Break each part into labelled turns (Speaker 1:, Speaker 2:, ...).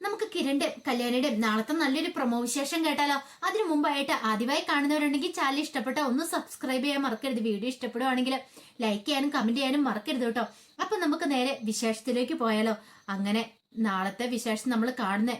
Speaker 1: നമുക്ക് കിരണിന്റെ കല്യാണിയുടെ നാളത്തെ നല്ലൊരു പ്രൊമോ വിശേഷം കേട്ടാലോ? അതിനു മുമ്പായിട്ട് ആദ്യമായി കാണുന്നവരുണ്ടെങ്കിൽ ചാനൽ ഇഷ്ടപ്പെട്ട ഒന്ന് സബ്സ്ക്രൈബ് ചെയ്യാൻ മറക്കരുത്. വീഡിയോ ഇഷ്ടപ്പെടുവാണെങ്കിൽ ലൈക്ക് ചെയ്യാനും കമന്റ് ചെയ്യാനും മറക്കരുത് കേട്ടോ. അപ്പൊ നമുക്ക് നേരെ വിശേഷത്തിലേക്ക് പോയാലോ? അങ്ങനെ നാളത്തെ വിശേഷം നമ്മൾ കാണുന്ന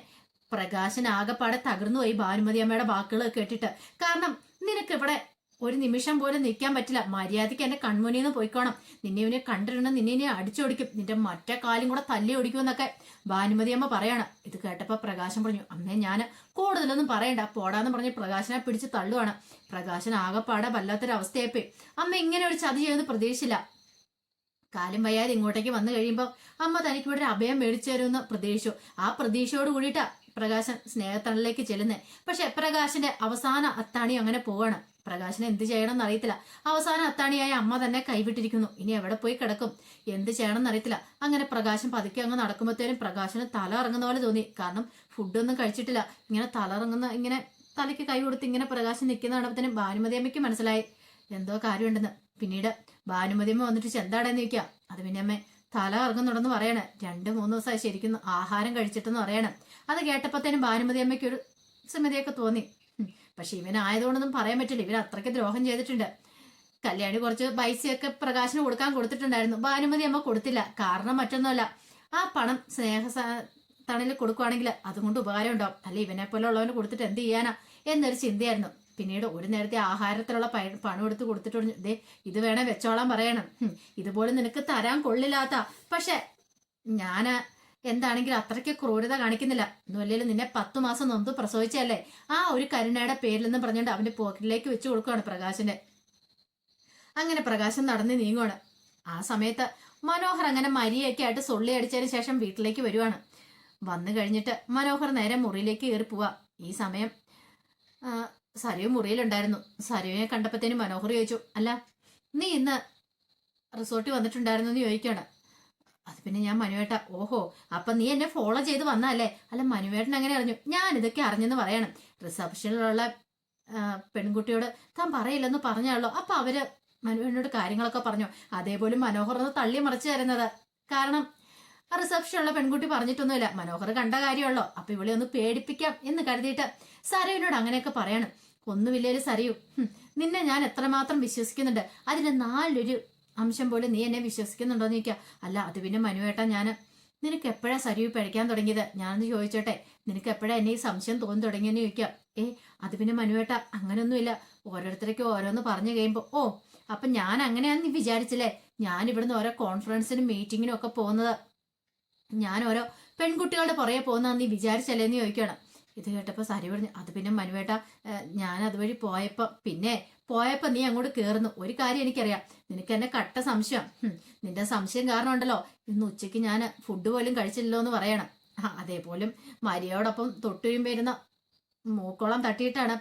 Speaker 1: പ്രകാശൻ ആകെപ്പാടെ തകർന്നു പോയി ഭാനുമതി അമ്മയുടെ വാക്കുകൾ കേട്ടിട്ട്. കാരണം നിനക്ക് ഇവിടെ ഒരു നിമിഷം പോലും നിൽക്കാൻ പറ്റില്ല. മര്യാദയ്ക്ക് എന്റെ കൺമുനിൽ നിന്ന് പോയിക്കോണം. നിന്നെ ഇവനെ കണ്ടിരുന്ന നിന്നെ ഇനി അടിച്ചോടിക്കും നിന്റെ മറ്റേ കാലും കൂടെ തല്ലി ഓടിക്കും എന്നൊക്കെ ഭാനുമതി അമ്മ പറയാണ്. ഇത് കേട്ടപ്പോ പ്രകാശൻ പറഞ്ഞു അമ്മേ ഞാൻ കൂടുതലൊന്നും പറയണ്ട. പോടാന്ന് പറഞ്ഞ് പ്രകാശനെ പിടിച്ച് തള്ളുവാണ്. പ്രകാശൻ ആകെപ്പാടെ വല്ലാത്തൊരവസ്ഥയായിപ്പോയി. അമ്മ ഇങ്ങനെ ഒരു ചതി ചെയ്യുമെന്ന് പ്രതീക്ഷിച്ചില്ല. കാലം വയ്യാതെ ഇങ്ങോട്ടേക്ക് വന്നു കഴിയുമ്പോൾ അമ്മ തനിക്ക് ഇവിടെ അഭയം മേടിച്ചു തരുമെന്ന് പ്രതീക്ഷിച്ചു. ആ പ്രതീക്ഷയോട് കൂടിയിട്ടാ പ്രകാശൻ സ്നേഹത്തണലിലേക്ക് ചെല്ലുന്നത്. പക്ഷെ പ്രകാശന്റെ അവസാന അത്താണി അങ്ങനെ പോവാണ്. പ്രകാശന് എന്ത് ചെയ്യണം എന്നറിയത്തില്ല അവസാനം അത്താണിയായ അമ്മ തന്നെ കൈവിട്ടിരിക്കുന്നു. ഇനി എവിടെ പോയി കിടക്കും? എന്ത് ചെയ്യണം എന്നറിയത്തില്ല അങ്ങനെ പ്രകാശം പതുക്കെ അങ്ങ് നടക്കുമ്പോഴത്തേനും പ്രകാശന് തല ഇറങ്ങുന്ന പോലെ തോന്നി. കാരണം ഫുഡൊന്നും കഴിച്ചിട്ടില്ല. ഇങ്ങനെ തല ഇറങ്ങുന്ന ഇങ്ങനെ തലയ്ക്ക് കൈ കൊടുത്ത് ഇങ്ങനെ പ്രകാശം നിൽക്കുന്ന കണ്ടപ്പോഴത്തേനും ഭാനുമതി അമ്മയ്ക്ക് മനസ്സിലായി. എന്തോ കാര്യമുണ്ടെന്ന്. പിന്നീട് ഭാനുമതി അമ്മ വന്നിട്ട് ചെന്താടെന്ന് ചോദിക്കുക അത് പിന്നെ അമ്മ തല ഇറങ്ങുന്നുണ്ടെന്ന് പറയണേ. രണ്ട് മൂന്ന് ദിവസമായി ശരിക്കും ആഹാരം കഴിച്ചിട്ടെന്ന് പറയണം. അത് കേട്ടപ്പോഴത്തേനും ഭാനുമതി അമ്മയ്ക്ക് ഒരു സമിതിയൊക്കെ തോന്നി. പക്ഷെ ഇവനായതുകൊണ്ടൊന്നും പറയാൻ പറ്റില്ല. ഇവൻ അത്രയ്ക്ക് ദ്രോഹം ചെയ്തിട്ടുണ്ട്. കല്യാണി കുറച്ച് പൈസയൊക്കെ പ്രകാശനം കൊടുക്കാൻ കൊടുത്തിട്ടുണ്ടായിരുന്നു. ഭാനുമതി അമ്മ കൊടുത്തില്ല. കാരണം മറ്റൊന്നുമല്ല. ആ പണം സ്നേഹ തണലിൽ കൊടുക്കുവാണെങ്കിൽ അതുകൊണ്ട് ഉപകാരം ഉണ്ടാവും അല്ലെ ഇവനെ പോലെ ഉള്ളവന് കൊടുത്തിട്ട് എന്ത് ചെയ്യാനാ? എന്നൊരു ചിന്തയായിരുന്നു. പിന്നീട് ഒരു നേരത്തെ ആഹാരത്തിലുള്ള പണം എടുത്ത് കൊടുത്തിട്ടുണ്ട്. ദേ ഇത് വേണേ വെച്ചോളാൻ പറയണം. ഇതുപോലെ നിനക്ക് തരാൻ കൊള്ളില്ലാത്ത പക്ഷെ ഞാൻ എന്താണെങ്കിലും അത്രയ്ക്ക് ക്രൂരത കാണിക്കുന്നില്ല. നൊല്ലയിൽ നിന്നെ പത്തു മാസം നൊന്ത് പ്രസവിച്ചല്ലേ ആ ഒരു കരുണയുടെ പേരിലെന്ന് പറഞ്ഞുകൊണ്ട് അവന്റെ പോക്കറ്റിലേക്ക് വെച്ചു കൊടുക്കുകയാണ് പ്രകാശിന്റെ. അങ്ങനെ പ്രകാശം നടന്ന് നീങ്ങുവാണ്. ആ സമയത്ത് മനോഹർ അങ്ങനെ മരിയൊക്കെ ആയിട്ട് സൊള്ളി അടിച്ചതിന് ശേഷം വീട്ടിലേക്ക് വരുവാണ്. വന്നു കഴിഞ്ഞിട്ട് മനോഹർ നേരെ മുറിയിലേക്ക് കയറി പോവാ. ഈ സമയം സരയു മുറിയിലുണ്ടായിരുന്നു. സരയുവിനെ കണ്ടപ്പോഴത്തേനും മനോഹർ ചോദിച്ചു അല്ല നീ ഇന്ന് റിസോർട്ടിൽ വന്നിട്ടുണ്ടായിരുന്നു എന്ന് ചോദിക്കുകയാണ്. അത് പിന്നെ ഞാൻ മനുവേട്ട ഓഹോ അപ്പൊ നീ എന്നെ ഫോളോ ചെയ്ത് വന്നല്ലേ അല്ല മനുവേട്ടൻ എങ്ങനെ അറിഞ്ഞു? ഞാൻ ഇതൊക്കെ അറിഞ്ഞെന്ന് പറയണം. റിസപ്ഷനിലുള്ള പെൺകുട്ടിയോട് താൻ പറയില്ലെന്ന് പറഞ്ഞാണല്ലോ. അപ്പൊ അവർ മനുവേട്ടനോട് കാര്യങ്ങളൊക്കെ പറഞ്ഞു. അതേപോലെ മനോഹർ തള്ളി മറിച്ചു തരുന്നത്. കാരണം റിസപ്ഷനുള്ള പെൺകുട്ടി പറഞ്ഞിട്ടൊന്നുമില്ല. മനോഹർ കണ്ട കാര്യമുള്ളോ? അപ്പൊ ഇവളെ ഒന്ന് പേടിപ്പിക്കാം എന്ന് കരുതിയിട്ട് സരയുവിനോട് അങ്ങനെയൊക്കെ പറയണം. ഒന്നുമില്ലേലും സരയു നിന്നെ ഞാൻ എത്രമാത്രം വിശ്വസിക്കുന്നുണ്ട്. അതിന് നാലൊരു അംശം പോലും നീ എന്നെ വിശ്വസിക്കുന്നുണ്ടോ എന്ന് ചോദിക്കുക അല്ല അത് പിന്നെ മനുവേട്ടാ ഞാൻ നിനക്ക് എപ്പോഴാ സരിവ് പഠിക്കാൻ തുടങ്ങിയത്? ഞാനൊന്ന് ചോദിച്ചോട്ടെ. നിനക്ക് എപ്പോഴാ എന്നെ ഈ സംശയം തോന്നി തുടങ്ങിയെന്ന് ചോദിക്കാം. ഏ അത് പിന്നെ മനുവേട്ട അങ്ങനെയൊന്നുമില്ല ഓരോരുത്തർക്കും ഓരോന്ന് പറഞ്ഞു കഴിയുമ്പോൾ ഓ അപ്പൊ ഞാൻ അങ്ങനെയാന്ന് വിചാരിച്ചില്ലേ? ഞാൻ ഇവിടുന്ന് ഓരോ കോൺഫറൻസിനും മീറ്റിങ്ങിനും ഒക്കെ പോകുന്നത്. ഞാൻ ഓരോ പെൺകുട്ടികളുടെ പുറകെ പോകുന്നതാന്ന് നീ വിചാരിച്ചല്ലേ എന്ന് ചോദിക്കണം. ഇത് കേട്ടപ്പോൾ സരി പറഞ്ഞു അത് പിന്നെ മനുവേട്ട ഞാൻ അതുവഴി പോയപ്പോൾ പിന്നെ പോയപ്പോൾ നീ അങ്ങോട്ട് കയറുന്നു ഒരു കാര്യം എനിക്കറിയാം. നിനക്ക് എന്നെ കട്ട സംശയം. നിന്റെ സംശയം കാരണം ഉണ്ടല്ലോ ഇന്ന് ഉച്ചയ്ക്ക് ഞാൻ ഫുഡ് പോലും കഴിച്ചില്ലല്ലോ എന്ന് പറയണം. അതേപോലും മരിയോടൊപ്പം തൊട്ടുയും വരുന്ന മൂക്കോളം തട്ടിയിട്ടാണ്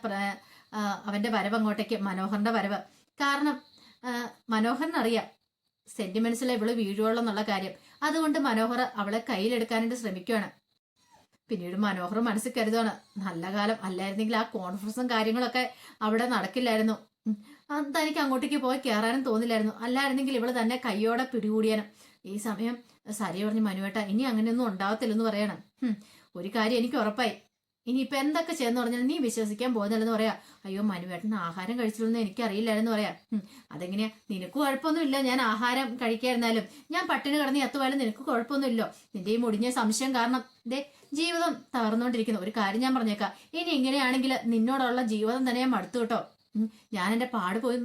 Speaker 1: അവന്റെ വരവ് അങ്ങോട്ടേക്ക് മനോഹറിന്റെ വരവ്. കാരണം മനോഹറിനറിയാം സെന്റിമെന്റ്സിൽ ഇവൾ വീഴുവുള്ളൂ എന്നുള്ള കാര്യം. അതുകൊണ്ട് മനോഹർ അവളെ കയ്യിലെടുക്കാനായിട്ട് ശ്രമിക്കുകയാണ് പിന്നീട് മനോഹർ മനസ്സിൽ കരുതുകയാണ് നല്ല കാലം അല്ലായിരുന്നെങ്കിൽ ആ കോൺഫറൻസും കാര്യങ്ങളൊക്കെ അവിടെ നടക്കില്ലായിരുന്നു. തനിക്ക് അങ്ങോട്ടേക്ക് പോയി കയറാനും തോന്നില്ലായിരുന്നു. അല്ലായിരുന്നെങ്കിൽ ഇവൾ തന്നെ കയ്യോടെ പിടികൂടിയാനും. ഈ സമയം സരി പറഞ്ഞു മനുവേട്ട ഇനി അങ്ങനെയൊന്നും ഉണ്ടാവത്തില്ലെന്ന് പറയണം. ഒരു കാര്യം എനിക്ക് ഉറപ്പായി. ഇനിയിപ്പൊ എന്തൊക്കെ ചെയ്യുന്ന പറഞ്ഞാൽ നീ വിശ്വസിക്കാൻ പോകുന്നില്ലെന്ന് പറയാ. അയ്യോ മനുവേട്ടൻ ആഹാരം കഴിച്ചില്ലെന്ന് എനിക്കറിയില്ലായിരുന്നു പറയാ. അതെങ്ങനെയാ? നിനക്ക് കുഴപ്പമൊന്നുമില്ല. ഞാൻ ആഹാരം കഴിക്കായിരുന്നാലും ഞാൻ പട്ടിണി കിടന്ന് എത്തുവാലും നിനക്ക് കുഴപ്പമൊന്നുമില്ലോ. നിന്റെ ഈ മുടിഞ്ഞ സംശയം കാരണം ദേ ജീവിതം തകർന്നുകൊണ്ടിരിക്കുന്നു ഒരു കാര്യം ഞാൻ പറഞ്ഞേക്കാം. ഇനി ഇങ്ങനെയാണെങ്കിൽ നിന്നോടുള്ള ജീവിതം തന്നെ ഞാൻ മടുത്തു കേട്ടോ. ഞാൻ എന്റെ പാട് പോയി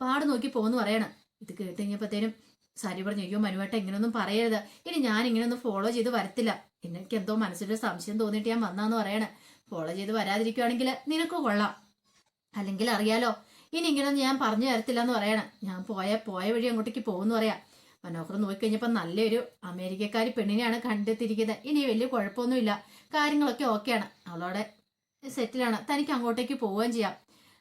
Speaker 1: പാട് നോക്കി പോകുന്നു പറയണം. ഇത് കേട്ട് കഴിഞ്ഞപ്പോഴത്തേനും സാരി പറഞ്ഞു അയ്യോ മനുവേട്ട ഇങ്ങനെയൊന്നും പറയരുത്. ഇനി ഞാൻ ഇങ്ങനെയൊന്നും ഫോളോ ചെയ്ത് വരത്തില്ല. എനിക്ക് എന്തോ മനസ്സിലൊരു സംശയം തോന്നിയിട്ട് ഞാൻ വന്നാന്ന് പറയണേ. ഫോളോ ചെയ്ത് വരാതിരിക്കുവാണെങ്കിൽ നിനക്ക് കൊള്ളാം. അല്ലെങ്കിൽ അറിയാലോ ഇനി ഇങ്ങനൊന്നും ഞാൻ പറഞ്ഞു തരത്തില്ല എന്ന് പറയണം. ഞാൻ പോയ പോയ വഴി അങ്ങോട്ടേക്ക് പോകുന്നു പറയാം. മനോഹർ നോക്കിക്കഴിഞ്ഞപ്പോൾ നല്ലൊരു അമേരിക്കക്കാരി പെണ്ണിനെയാണ് കണ്ടെത്തിയിരിക്കുന്നത്. ഇനി വലിയ കുഴപ്പമൊന്നുമില്ല. കാര്യങ്ങളൊക്കെ ഓക്കെയാണ് അവളോടെ സെറ്റിലാണ് തനിക്ക് അങ്ങോട്ടേക്ക് പോവുകയും ചെയ്യാം.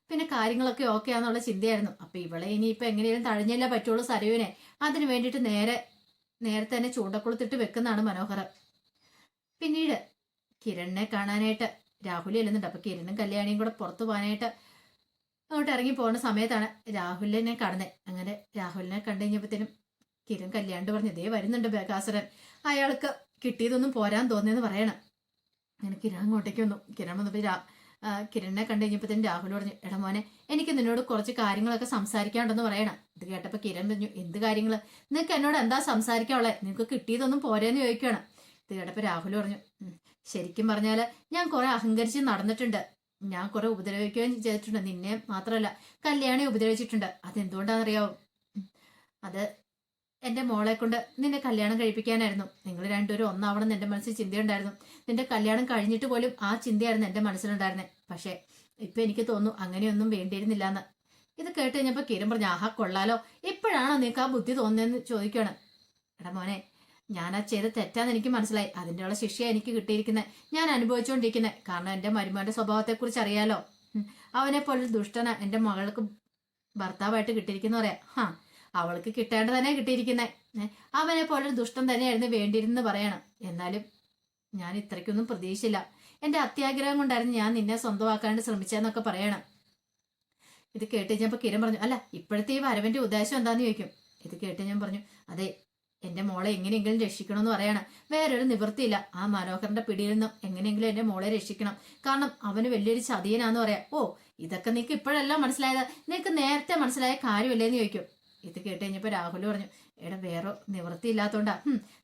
Speaker 1: പിന്നെ കാര്യങ്ങളൊക്കെ ഓക്കെ ആണെന്നുള്ള ചിന്തയായിരുന്നു. അപ്പൊ ഇവളെ ഇനിയിപ്പോ എങ്ങനെയും തഴഞ്ഞല്ലേ പറ്റുള്ളൂ സരയുവിനെ. അതിന് വേണ്ടിയിട്ട് നേരെ നേരത്തെ തന്നെ ചൂണ്ടക്കുളത്തിട്ട് വെക്കുന്നതാണ് മനോഹർ പിന്നീട് കിരണിനെ കാണാനായിട്ട് രാഹുലി അല്ലെന്നുണ്ട് അപ്പൊ കിരണും കല്യാണിയും കൂടെ പുറത്തു പോകാനായിട്ട് അങ്ങോട്ട് ഇറങ്ങി പോകുന്ന സമയത്താണ് രാഹുലിനെ കാണുന്നത് അങ്ങനെ രാഹുലിനെ കണ്ടു കഴിഞ്ഞപ്പോഴത്തേനും കിരൺ കല്യാണ്ട് പറഞ്ഞു ഇതേ വരുന്നുണ്ട് ബേകാസുരൻ അയാൾക്ക് കിട്ടിയതൊന്നും പോരാൻ തോന്നിയെന്ന് പറയണം. അങ്ങനെ കിരൺ അങ്ങോട്ടേക്ക് വന്നു. കിരൺ വന്നപ്പോൾ കിരണിനെ കണ്ടു കഴിഞ്ഞപ്പോഴത്തേനും രാഹുൽ പറഞ്ഞു എടാ മോനെ എനിക്ക് നിന്നോട് കുറച്ച് കാര്യങ്ങളൊക്കെ സംസാരിക്കാണ്ടെന്ന് പറയണം. ഇത് കേട്ടപ്പോൾ കിരൺ പറഞ്ഞു എന്ത് കാര്യങ്ങൾ നിങ്ങൾക്ക് എന്നോട് എന്താ സംസാരിക്കാനുള്ളേ? നിങ്ങൾക്ക് കിട്ടിയതൊന്നും പോരേന്ന് ചോദിക്കുകയാണ് ഇത് കേട്ടപ്പോൾ രാഹുൽ പറഞ്ഞു ശരിക്കും പറഞ്ഞാൽ ഞാൻ കുറെ അഹങ്കരിച്ച് നടന്നിട്ടുണ്ട്. ഞാൻ കുറെ ഉപദ്രവിക്കുകയും ചെയ്തിട്ടുണ്ട്. നിന്നെ മാത്രമല്ല കല്യാണി ഉപദ്രവിച്ചിട്ടുണ്ട്. അതെന്തുകൊണ്ടാണെന്നറിയാവും? അത് എന്റെ മോളെ കൊണ്ട് നിന്നെ കല്യാണം കഴിപ്പിക്കാനായിരുന്നു. നിങ്ങൾ രണ്ടുപേരും ഒന്നാവണം എന്ന് എന്റെ മനസ്സിൽ ചിന്തയുണ്ടായിരുന്നു. നിന്റെ കല്യാണം കഴിഞ്ഞിട്ട് പോലും ആ ചിന്തയായിരുന്നു എന്റെ മനസ്സിലുണ്ടായിരുന്നത് പക്ഷേ ഇപ്പൊ എനിക്ക് തോന്നുന്നു അങ്ങനെയൊന്നും വേണ്ടിയിരുന്നില്ല എന്ന് ഇത് കേട്ട് കഴിഞ്ഞപ്പോ കിരൺ പറഞ്ഞു ആഹാ കൊള്ളാലോ. ഇപ്പോഴാണോ നിനക്ക് ആ ബുദ്ധി തോന്നുന്നതെന്ന് ചോദിക്കുകയാണ് എടാ മോനെ ഞാൻ ആ ചെയ്ത തെറ്റാന്ന് എനിക്ക് മനസ്സിലായി. അതിന്റെയുള്ള ശിക്ഷയാണ് എനിക്ക് കിട്ടിയിരിക്കുന്നത് ഞാൻ അനുഭവിച്ചുകൊണ്ടിരിക്കുന്നത് കാരണം എന്റെ മരുമോന്റെ സ്വഭാവത്തെക്കുറിച്ച് അറിയാലോ. അവനെ പോലെ ദുഷ്ടന. എന്റെ മകൾക്ക് ഭർത്താവായിട്ട് കിട്ടിയിരിക്കുന്ന പറയാം. ഹാ അവൾക്ക് കിട്ടേണ്ട തന്നെ കിട്ടിയിരിക്കുന്നെ അവനെ പോലെ ദുഷ്ടം തന്നെയായിരുന്നു വേണ്ടിയിരുന്നെന്ന് പറയണം. എന്നാലും ഞാൻ ഇത്രയ്ക്കൊന്നും പ്രതീക്ഷയില്ല എന്റെ അത്യാഗ്രഹം കൊണ്ടായിരുന്നു ഞാൻ നിന്നെ സ്വന്തമാക്കാണ്ട് ശ്രമിച്ചതെന്നൊക്കെ പറയണം. ഇത് കേട്ട് കഴിഞ്ഞപ്പോൾ കിരൺ പറഞ്ഞു അല്ല ഇപ്പോഴത്തെ ഈ ഉദ്ദേശം എന്താന്ന് ചോദിക്കും. ഇത് കേട്ട് ഞാൻ പറഞ്ഞു അതെ എന്റെ മോളെ എങ്ങനെയെങ്കിലും രക്ഷിക്കണമെന്ന് പറയണം. വേറൊരു നിവൃത്തിയില്ല. ആ മനോഹരന്റെ പിടിയിൽ നിന്നും എങ്ങനെയെങ്കിലും എന്റെ മോളെ രക്ഷിക്കണം. കാരണം അവന് വലിയൊരു ചതിയനാന്ന് പറയാം. ഓ ഇതൊക്കെ നിനക്ക് ഇപ്പോഴല്ല മനസ്സിലായത്. നിനക്ക് നേരത്തെ മനസ്സിലായ കാര്യമല്ലേന്ന് ചോദിക്കും. ഇത് കേട്ട് കഴിഞ്ഞപ്പോൾ രാഹുൽ പറഞ്ഞു എടാ വേറെ നിവൃത്തി ഇല്ലാത്തോണ്ടാ.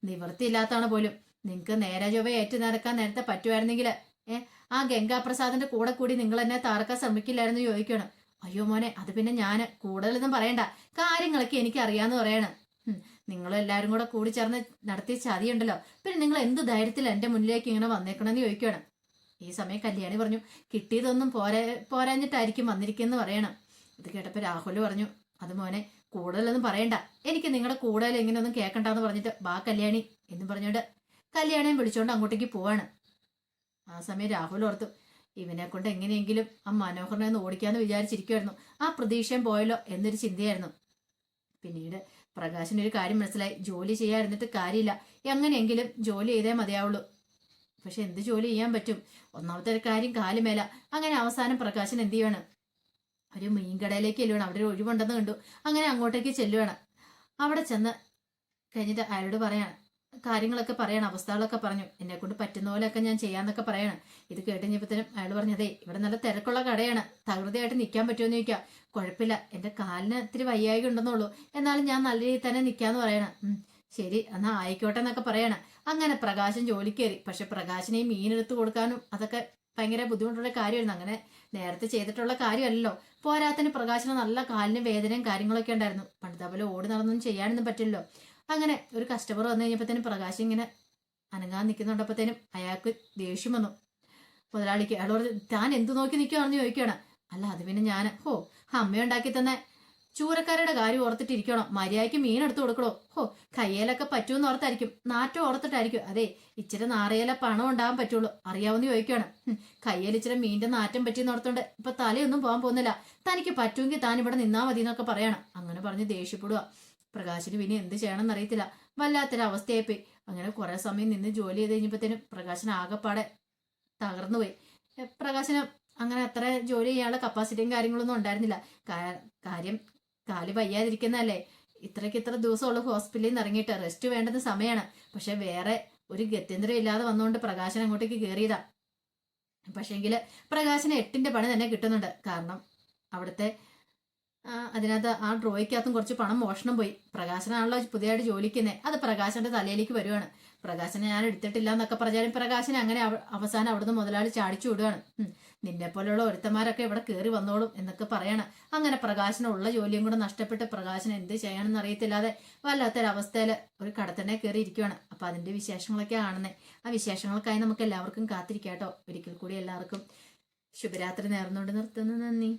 Speaker 1: നിവൃത്തി ഇല്ലാത്താണ് പോലും. നിങ്ങക്ക് നേരെ ചൊവ്വ ഏറ്റു നടക്കാൻ നേരത്തെ പറ്റുമായിരുന്നെങ്കിൽ ഏ ആ ഗംഗാപ്രസാദിന്റെ കൂടെ കൂടി നിങ്ങൾ എന്നെ തറക്കാൻ ശ്രമിക്കില്ലായിരുന്നു ചോദിക്കണം. അയ്യോ മോനെ അത് പിന്നെ ഞാൻ കൂടുതലൊന്നും പറയണ്ട. കാര്യങ്ങളൊക്കെ എനിക്ക് അറിയാന്ന് പറയണം. നിങ്ങൾ എല്ലാവരും കൂടെ കൂടി ചേർന്ന് നടത്തിയ ചതിയുണ്ടല്ലോ. പിന്നെ നിങ്ങൾ എന്ത് ധൈര്യത്തിൽ എന്റെ മുന്നിലേക്ക് ഇങ്ങനെ വന്നേക്കണമെന്ന് ചോദിക്കുകയാണ് ഈ സമയം കല്യാണി പറഞ്ഞു കിട്ടിയതൊന്നും പോരാ പോരാഞ്ഞിട്ടായിരിക്കും വന്നിരിക്കുന്നെന്ന് പറയണം. ഇത് കേട്ടപ്പോൾ രാഹുൽ പറഞ്ഞു അത് മോനെ കൂടുതലൊന്നും പറയണ്ട. എനിക്ക് നിങ്ങളുടെ കൂടുതൽ ഇങ്ങനെയൊന്നും കേൾക്കണ്ടെന്ന് പറഞ്ഞിട്ട് ബാ കല്യാണി എന്നും പറഞ്ഞുകൊണ്ട് കല്യാണിയും വിളിച്ചോണ്ട് അങ്ങോട്ടേക്ക് പോവാണ്. ആ സമയം രാഹുൽ ഓർത്തു ഇവനെ കൊണ്ട് എങ്ങനെയെങ്കിലും ആ മനോഹരനെ ഒന്ന് ഓടിക്കാന്ന് വിചാരിച്ചിരിക്കുമായിരുന്നു ആ പ്രതീക്ഷയും പോയല്ലോ എന്നൊരു ചിന്തയായിരുന്നു. പിന്നീട് പ്രകാശിന് ഒരു കാര്യം മനസ്സിലായി. ജോലി ചെയ്യാതിരുന്നിട്ട് കാര്യമില്ല. എങ്ങനെയെങ്കിലും ജോലി ചെയ്തേ മതിയാവുള്ളൂ. പക്ഷെ എന്ത് ജോലി ചെയ്യാൻ പറ്റും? ഒന്നാമത്തെ ഒരു കാര്യം കാലുമേല. അങ്ങനെ അവസാനം പ്രകാശൻ എന്ത് ചെയ്യാണ് ഒരു മീൻകടയിലേക്ക് ചെല്ലുവാണ്. അവിടെ ഒരു ഒഴിവുണ്ടെന്ന് കണ്ടു. അങ്ങനെ അങ്ങോട്ടേക്ക് ചെല്ലുവാണ്. അവിടെ ചെന്ന് കഴിഞ്ഞിട്ട് അയാളോട് പറയാണ് കാര്യങ്ങളൊക്കെ പറയണം അവസ്ഥകളൊക്കെ പറഞ്ഞു. എന്നെ കൊണ്ട് പറ്റുന്ന പോലെയൊക്കെ ഞാൻ ചെയ്യാന്നൊക്കെ പറയണം. ഇത് കേട്ടുകഴിഞ്ഞപ്പോഴത്തേനും അയാൾ പറഞ്ഞതേ ഇവിടെ നല്ല തിരക്കുള്ള കടയാണ്. തകൃതിയായിട്ട് നിൽക്കാൻ പറ്റുമെന്ന് ചോദിക്കാം കുഴപ്പമില്ല. എന്റെ കാലിന് ഇത്തിരി വയ്യായിക ഉണ്ടെന്നുള്ളൂ. എന്നാലും ഞാൻ നല്ല രീതിയിൽ തന്നെ നിൽക്കാന്ന് പറയണം. ശരി എന്നാ ആയിക്കോട്ടെ എന്നൊക്കെ പറയണം. അങ്ങനെ പ്രകാശം ജോലിക്കേറി. പക്ഷെ പ്രകാശിനെ മീൻ മീനെടുത്ത് കൊടുക്കാനും അതൊക്കെ ഭയങ്കര ബുദ്ധിമുട്ടുള്ള കാര്യമായിരുന്നു. അങ്ങനെ നേരത്തെ ചെയ്തിട്ടുള്ള കാര്യമല്ലോ പോരാത്തിന് പ്രകാശന് നല്ല കാലിന് വേദനയും കാര്യങ്ങളൊക്കെ ഉണ്ടായിരുന്നു. പണ്ടത്തെ പോലെ ഓടി നടന്നൊന്നും ചെയ്യാനൊന്നും പറ്റില്ലല്ലോ. അങ്ങനെ ഒരു കസ്റ്റമർ വന്നു കഴിഞ്ഞപ്പോഴത്തേനും പ്രകാശ് ഇങ്ങനെ അനങ്ങാൻ നിൽക്കുന്നുണ്ടപ്പോഴത്തേനും അയാൾക്ക് ദേഷ്യം വന്നു. മുതലാളിക്ക് പറഞ്ഞു താൻ എന്ത് നോക്കി നിൽക്കുകയാണെന്ന് ചോദിക്കുകയാണ്. അല്ല അത് പിന്നെ ഞാൻ ഹോ അമ്മയുണ്ടാക്കി തന്നെ ചൂരക്കാരുടെ കാര്യം ഓർത്തിട്ടിരിക്കണോ. മര്യാദയ്ക്ക് മീൻ എടുത്തു കൊടുക്കണോ? ഹോ കയ്യേലൊക്കെ പറ്റുമെന്ന് ഓർത്തായിരിക്കും. നാറ്റോ ഓർത്തിട്ടായിരിക്കും. അതെ ഇച്ചിരി നാറിയാലേ പണം ഉണ്ടാകാൻ പറ്റുള്ളൂ. അറിയാവുന്ന ചോദിക്കുകയാണ്. കയ്യേൽ ഇച്ചിരി മീന്റെ നാറ്റം പറ്റിയെന്ന് ഓർത്തോണ്ട് ഇപ്പൊ തലയൊന്നും പോകാൻ പോകുന്നില്ല. തനിക്ക് പറ്റുമെങ്കിൽ താൻ ഇവിടെ നിന്നാ മതി എന്നൊക്കെ പറയണം. അങ്ങനെ പറഞ്ഞ് ദേഷ്യപ്പെടുക പ്രകാശിന് പിന്നെ എന്ത് ചെയ്യണമെന്ന് അറിയത്തില്ല. വല്ലാത്തൊരു അവസ്ഥയായിപ്പോയി അങ്ങനെ കുറെ സമയം നിന്ന് ജോലി ചെയ്ത് കഴിഞ്ഞപ്പോഴത്തേനും പ്രകാശന് ആകെപ്പാടെ തകർന്നു പോയി. എ, പ്രകാശന് അങ്ങനെ അത്ര ജോലി ചെയ്യാനുള്ള കപ്പാസിറ്റിയും കാര്യങ്ങളൊന്നും ഉണ്ടായിരുന്നില്ല. കാര്യം കാൽ വയ്യാതിരിക്കുന്നല്ലേ ഇത്രയ്ക്ക് ഇത്ര ദിവസമുള്ള ഹോസ്പിറ്റലിൽ നിന്ന് ഇറങ്ങിയിട്ട് റെസ്റ്റ് വേണ്ടത് സമയമാണ് പക്ഷെ വേറെ ഒരു ഗത്യന്തരം ഇല്ലാതെ വന്നുകൊണ്ട് പ്രകാശൻ അങ്ങോട്ടേക്ക് കയറിയതാ പക്ഷേങ്കിൽ പ്രകാശന് എട്ടിന്റെ പണി തന്നെ കിട്ടുന്നുണ്ട്. കാരണം അവിടുത്തെ അതിനകത്ത് ആ ഡ്രോയ്ക്കകത്തും കുറച്ച് പണം മോഷണം പോയി. പ്രകാശനാണല്ലോ പുതിയതായിട്ട് ജോലിക്കുന്നത് അത് പ്രകാശന്റെ തലയിലേക്ക് വരുവാണ്. പ്രകാശനെ ഞാൻ എടുത്തിട്ടില്ല എന്നൊക്കെ പറഞ്ഞാലും പ്രകാശനെ അങ്ങനെ അവസാനം അവിടുന്ന് മുതലാളി ചാടിച്ചു വിടുകയാണ് നിന്നെ പോലെയുള്ള ഒരുത്തന്മാരൊക്കെ ഇവിടെ കയറി വന്നോളും എന്നൊക്കെ പറയണം. അങ്ങനെ പ്രകാശനുള്ള ജോലിയും കൂടെ നഷ്ടപ്പെട്ട് പ്രകാശൻ എന്ത് ചെയ്യണമെന്ന് അറിയത്തില്ലാതെ വല്ലാത്തൊരവസ്ഥയിൽ ഒരു കടത്തന്നെ കയറി ഇരിക്കുകയാണ് അപ്പൊ അതിന്റെ വിശേഷങ്ങളൊക്കെ കാണുന്നത് ആ വിശേഷങ്ങൾക്കായി നമുക്ക് എല്ലാവർക്കും കാത്തിരിക്കാട്ടോ. ഒരിക്കൽ കൂടി എല്ലാവർക്കും ശുഭരാത്രി നേർന്നുകൊണ്ട് നിർത്തുന്നു. നന്ദി.